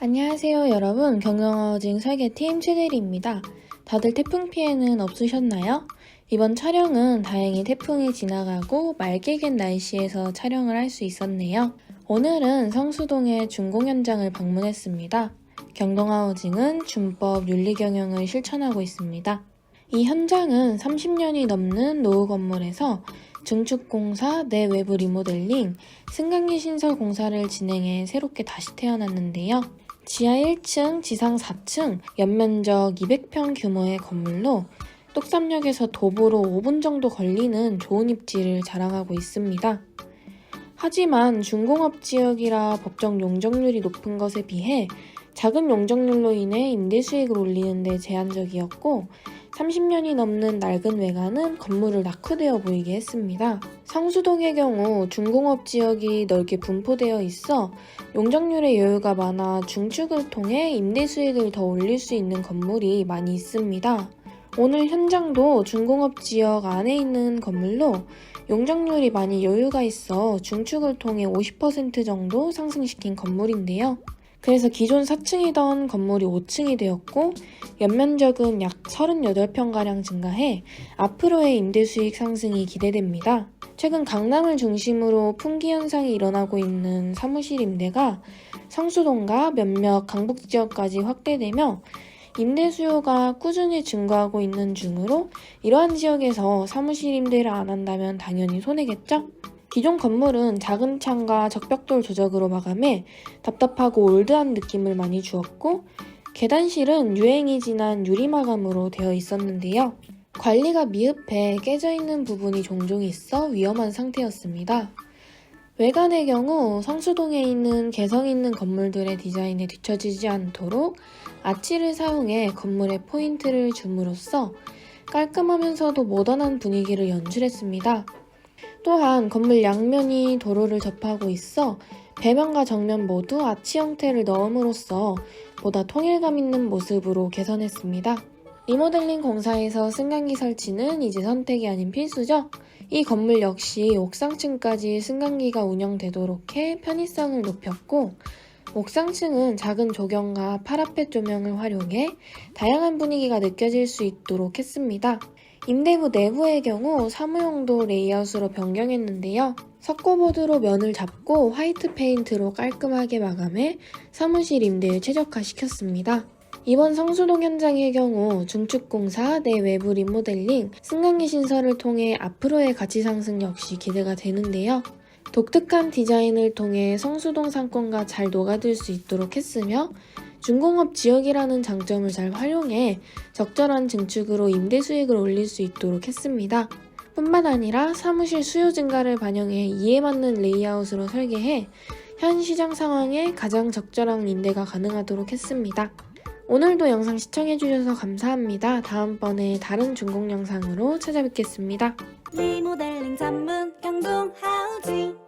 안녕하세요 여러분 경영하우징 설계팀 최대리입니다. 다들 태풍 피해는 없으셨나요? 이번 촬영은 다행히 태풍이 지나가고 맑게 갠 날씨에서 촬영을 할 수 있었네요. 오늘은 성수동의 준공 현장을 방문했습니다. 경동하우징은 준법 윤리경영을 실천하고 있습니다. 이 현장은 30년이 넘는 노후 건물에서 증축공사, 내외부 리모델링, 승강기 신설 공사를 진행해 새롭게 다시 태어났는데요. 지하 1층, 지상 4층, 연면적 200평 규모의 건물로 똑삼역에서 도보로 5분 정도 걸리는 좋은 입지를 자랑하고 있습니다. 하지만 중공업 지역이라 법정 용적률이 높은 것에 비해 작은 용적률로 인해 임대 수익을 올리는 데 제한적이었고 30년이 넘는 낡은 외관은 건물을 낙후되어 보이게 했습니다. 성수동의 경우 중공업 지역이 넓게 분포되어 있어 용적률의 여유가 많아 중축을 통해 임대 수익을 더 올릴 수 있는 건물이 많이 있습니다. 오늘 현장도 중공업 지역 안에 있는 건물로 용적률이 많이 여유가 있어 중축을 통해 50% 정도 상승시킨 건물인데요. 그래서 기존 4층이던 건물이 5층이 되었고 연면적은 약 38평가량 증가해 앞으로의 임대 수익 상승이 기대됩니다. 최근 강남을 중심으로 풍기 현상이 일어나고 있는 사무실 임대가 성수동과 몇몇 강북 지역까지 확대되며 임대 수요가 꾸준히 증가하고 있는 중으로 이러한 지역에서 사무실 임대를 안 한다면 당연히 손해겠죠? 기존 건물은 작은 창과 적벽돌 조적으로 마감해 답답하고 올드한 느낌을 많이 주었고 계단실은 유행이 지난 유리 마감으로 되어 있었는데요. 관리가 미흡해 깨져 있는 부분이 종종 있어 위험한 상태였습니다. 외관의 경우 성수동에 있는 개성 있는 건물들의 디자인에 뒤처지지 않도록 아치를 사용해 건물에 포인트를 줌으로써 깔끔하면서도 모던한 분위기를 연출했습니다. 또한 건물 양면이 도로를 접하고 있어 배면과 정면 모두 아치 형태를 넣음으로써 보다 통일감 있는 모습으로 개선했습니다. 리모델링 공사에서 승강기 설치는 이제 선택이 아닌 필수죠? 이 건물 역시 옥상층까지 승강기가 운영되도록 해 편의성을 높였고 옥상층은 작은 조경과 파라펫 조명을 활용해 다양한 분위기가 느껴질 수 있도록 했습니다. 임대부 내부의 경우 사무용도 레이아웃으로 변경했는데요. 석고보드로 면을 잡고 화이트 페인트로 깔끔하게 마감해 사무실 임대에 최적화시켰습니다. 이번 성수동 현장의 경우 중축공사, 내 외부 리모델링, 승강기 신설을 통해 앞으로의 가치 상승 역시 기대가 되는데요. 독특한 디자인을 통해 성수동 상권과 잘 녹아들 수 있도록 했으며 중공업 지역이라는 장점을 잘 활용해 적절한 증축으로 임대 수익을 올릴 수 있도록 했습니다. 뿐만 아니라 사무실 수요 증가를 반영해 이에 맞는 레이아웃으로 설계해 현 시장 상황에 가장 적절한 임대가 가능하도록 했습니다. 오늘도 영상 시청해주셔서 감사합니다. 다음번에 다른 중공 영상으로 찾아뵙겠습니다. 리모델링 전문 경동 하우징